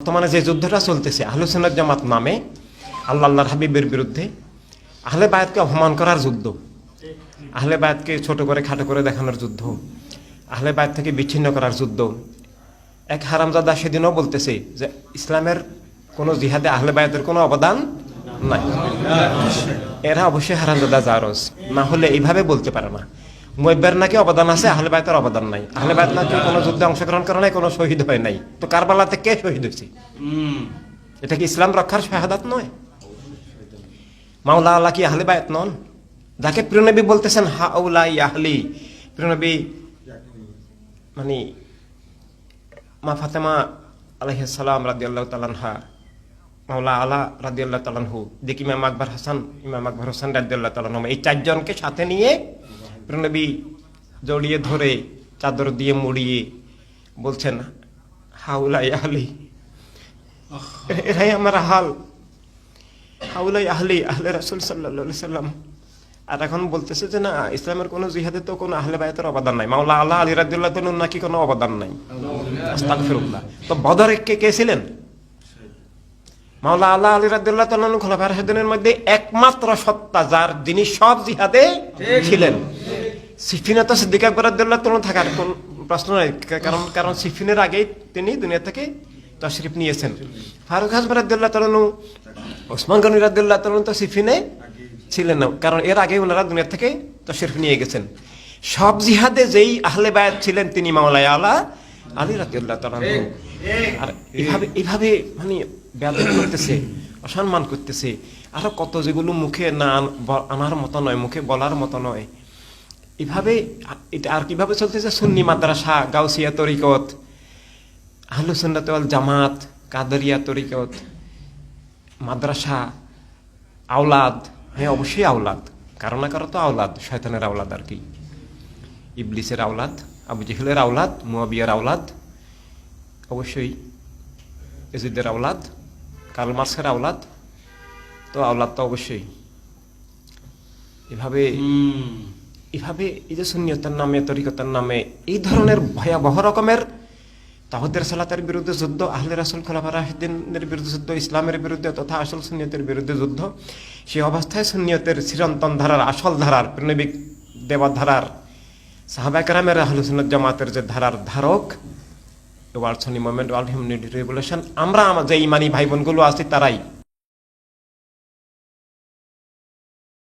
বর্তমানে যে যুদ্ধটা চলতেছে, আহলুসুন্নাত জামাত নামে আল্লাহ হাবিবের বিরুদ্ধে আহলে বায়াতকে অপমান করার যুদ্ধ, আহলে বায়াতকে ছোট করে খাটো করে দেখানোর যুদ্ধ, আহলে বায়াত থেকে বিচ্ছিন্ন করার যুদ্ধ। এক হারামজাদা সেদিনও বলতেছে যে, ইসলামের কোনো জিহাদে আহলে বায়াতের কোনো অবদান নাই। এরা অবশ্যই হারামজাদা জারস না হলে এইভাবে বলতে পারে না। মুয়েব্বের নাকি অবদান আছে আহলে বায়তের অবদান নাই। আহলে বায়ত নাকি কোনো যুদ্ধে অংশগ্রহণ করে নাই কোনো শহীদ হয় নাই। তো কারবালাতে কে শহীদ হয়েছে এটা কি ইসলাম রক্ষার শাহাদাত নয় মাওলা আল্লাহ কি আহলে বায়াত নন? যাকে প্রিয়নবী বলতেছেন হাউলা ইয়াহলি প্রিয়নবী মানে মা ফাতেমা আলহিসাল্লাম রাদিয়াল্লাহু তালানহা মাওলা আলা রাদিয়াল্লাহু তালানহু দেখি ইমাম আকবর হাসান ইমাম আকবর হাসান রাদিয়াল্লাহু তালানহু এই চারজনকে সাথে নিয়ে প্রিয়নবী জড়িয়ে ধরে চাদর দিয়ে মুড়িয়ে বলছেন হাউলা ইয়াহলি এরাই আমার হাল হাউলাই আহলি আহলে রাসুল সাল্লা সাল্লাম। আর এখন বলতেছে যে না ইসলামের কোনো জিহাদে তো কোনো আহলে বায়তের অবদান নাই। মাওলা আল্লাহ আলী রাদিল্লাহ তো নাকি কোনো অবদান নাই? তো বদরে কে কে ছিলেন? মাওলা আল্লাহ আলী রাদিল্লাহ তালন খোলাফা রাশেদিনের মধ্যে একমাত্র সত্তা যার যিনি সব জিহাদে ছিলেন। সিফিনে তো সিদ্দিক আকবর রাদিল্লাহ তালন থাকার কোন প্রশ্ন নাই। কারণ কারণ সিফিনের আগেই তিনি দুনিয়া থেকে তশরিফ নিয়েছেন। ফারুক হাসব রাদিল্লাহ তালন ওসমান গনি রাদিল্লাহ তালন তো সিফিনে ছিলেন না। কারণ এর আগে ওনারা দুনিয়া থেকে তশরিফ নিয়ে গেছেন। সব জিহাদে যেই আহলে বায়াত ছিলেন তিনি মাওলায় আলা আলী রাদিল্লাহ তালন আর এভাবে এভাবে মানে ব্যাধ করতেছে অসম্মান করতেছে। আরও কত যেগুলো মুখে না আনার মতো নয় মুখে বলার মতো নয়। এভাবে, এটা আর কীভাবে চলতেছে? সুন্নি মাদ্রাসা, গাউসিয়া তরিকত, আহলু সুন্নাত ওয়াল জামাত, কাদরিয়া তরিকত, মাদ্রাসা, আওলাদ হ্যাঁ অবশ্যই আওলাদ। কারও না কারও তো আওলাদ, শয়তানের আওলাদ আর কি। ইবলিসের আওলাদ, আবু জেহেলের আওলাদ, মুয়াবিয়ার আওলাদ, অবশ্যই এজিদের আওলাদ, কার্ল আওলাদ, তো আওলাদ তো অবশ্যই। এভাবে এভাবে এই যে শূন্যতার নামে, তরিকতার নামে এই ধরনের ভয়াবহ রকমের তাহদের সালাতের বিরুদ্ধে যুদ্ধ, আহলে রাসুল খোলাফা রাহিদিনের বিরুদ্ধে যুদ্ধ, ইসলামের বিরুদ্ধে তথা আসল সুন্নিয়তের বিরুদ্ধে যুদ্ধ, সেই অবস্থায় সুন্নিয়তের চিরন্তন ধারার, আসল ধারার প্রেণবিক দেবধারার সাহাবাকরামের আহলে সুন্নত জামাতের যে ধারার ধারক world Sony movement world humanity revolution, আমরা আমার যে ইমানি ভাই বোনগুলো আছি তারাই